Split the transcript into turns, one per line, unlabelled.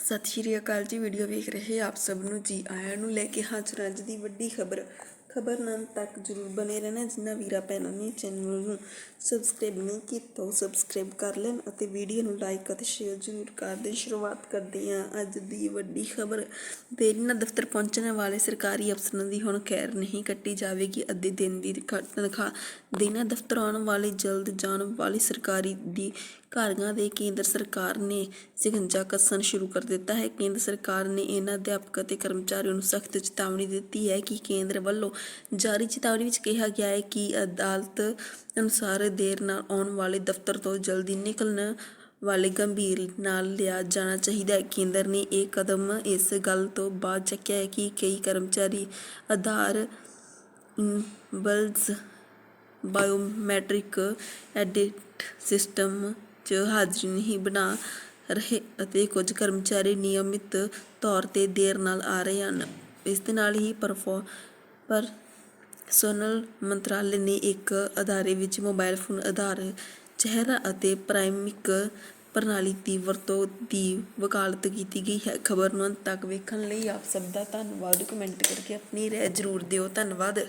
ਸਤਿ ਸ਼੍ਰੀ ਅਕਾਲ ਜੀ ਵੀਡੀਓ ਵੇਖ ਰਹੇ ਆਪ ਸਭ ਨੂੰ, ਜੀ ਆਇਆਂ ਨੂੰ ਲੈ ਕੇ ਹਾਜ਼ਰ ਅੱਜ ਦੀ ਵੱਡੀ ਖਬਰ। ਖਬਰ ਨਾਲ ਤੱਕ ਜਰੂਰ ਬਨੇ ਰਹਿਣਾ, ਜਿਨ੍ਹਾਂ ਵੀਰਾ ਭੈਣਾਂ ਨੇ ਚੈਨਲ ਨੂੰ ਸਬਸਕ੍ਰਾਈਬ ਨਹੀਂ ਕੀਤਾ, ਉਹ ਸਬਸਕ੍ਰਾਈਬ ਕਰ ਲੈਣ ਅਤੇ ਵੀਡੀਓ ਨੂੰ ਲਾਈਕ ਅਤੇ ਸ਼ੇਅਰ ਜਰੂਰ ਕਰ ਦੇਣ। ਸ਼ੁਰੂਆਤ ਕਰਦੇ ਹਾਂ ਅੱਜ ਦੀ ਵੱਡੀ ਖਬਰ। ਦੇਰੀ ਦਫ਼ਤਰ ਪਹੁੰਚਣ ਵਾਲੇ ਸਰਕਾਰੀ ਅਫਸਰਾਂ ਦੀ ਹੁਣ ਖੈਰ ਨਹੀਂ ਕੱਟੀ ਜਾਵੇਗੀ। ਅੱਧੇ ਦਿਨ ਦੀ ਖ- ਤਨਖਾਹ ਦੇਣਾ ਦਫ਼ਤਰ ਆਉਣ ਵਾਲੇ, ਜਲਦ ਜਾਣ ਵਾਲੀ ਸਰਕਾਰੀ ਦੀ ਅਧਿਕਾਰੀਆਂ ਦੇ ਕੇਂਦਰ ਸਰਕਾਰ ਨੇ ਸਿਕੰਜਾ ਕੱਸਣ ਸ਼ੁਰੂ ਕਰ ਦਿੱਤਾ ਹੈ। ਕੇਂਦਰ ਸਰਕਾਰ ਨੇ ਇਹਨਾਂ ਅਧਿਆਪਕ ਅਤੇ ਕਰਮਚਾਰੀਆਂ ਨੂੰ ਸਖਤ ਚੇਤਾਵਨੀ ਦਿੱਤੀ ਹੈ ਕਿ ਕੇਂਦਰ ਵੱਲੋਂ ਜਾਰੀ ਚੇਤਾਵਨੀ ਵਿੱਚ ਕਿਹਾ ਗਿਆ ਹੈ ਕਿ ਅਦਾਲਤ ਅਨੁਸਾਰ ਦੇਰ ਨਾਲ ਆਉਣ ਵਾਲੇ ਦਫ਼ਤਰ ਤੋਂ ਜਲਦੀ ਨਿਕਲਣ ਵਾਲੇ ਗੰਭੀਰ ਨਾਲ ਲਿਆ ਜਾਣਾ ਚਾਹੀਦਾ ਹੈ। ਕੇਂਦਰ ਨੇ ਇਹ ਕਦਮ ਇਸ ਗੱਲ ਤੋਂ ਬਾਅਦ ਚੱਕਿਆ ਹੈ ਕਿ ਕਈ ਕਰਮਚਾਰੀ Aadhaar enabled biometric edit system 'ਚ ਹਾਜ਼ਰੀ ਨਹੀਂ ਬਣਾ ਰਹੇ ਅਤੇ ਕੁਝ ਕਰਮਚਾਰੀ ਨਿਯਮਿਤ ਤੌਰ ਤੇ ਦੇਰ ਨਾਲ ਆ ਰਹੇ ਹਨ। ਇਸ ਦੇ ਨਾਲ ਹੀ ਪਰਫੋ, ਪਰਸੋਨਲ ਮੰਤਰਾਲੇ ਨੇ ਇੱਕ ਅਦਾਰੇ ਵਿੱਚ ਮੋਬਾਈਲ ਫੋਨ ਆਧਾਰ ਚਿਹਰਾ ਅਤੇ ਪ੍ਰਾਇਮਿਕ ਪ੍ਰਣਾਲੀ ਦੀ ਵਰਤੋਂ ਦੀ ਵਕਾਲਤ ਕੀਤੀ ਗਈ ਹੈ। ਖਬਰ ਨੂੰ ਅੰਤ ਤੱਕ ਵੇਖਣ ਲਈ ਆਪ ਸਭ ਦਾ ਧੰਨਵਾਦ। ਕਮੈਂਟ ਕਰਕੇ ਆਪਣੀ ਰਾਏ ਜ਼ਰੂਰ ਦਿਓ। ਧੰਨਵਾਦ।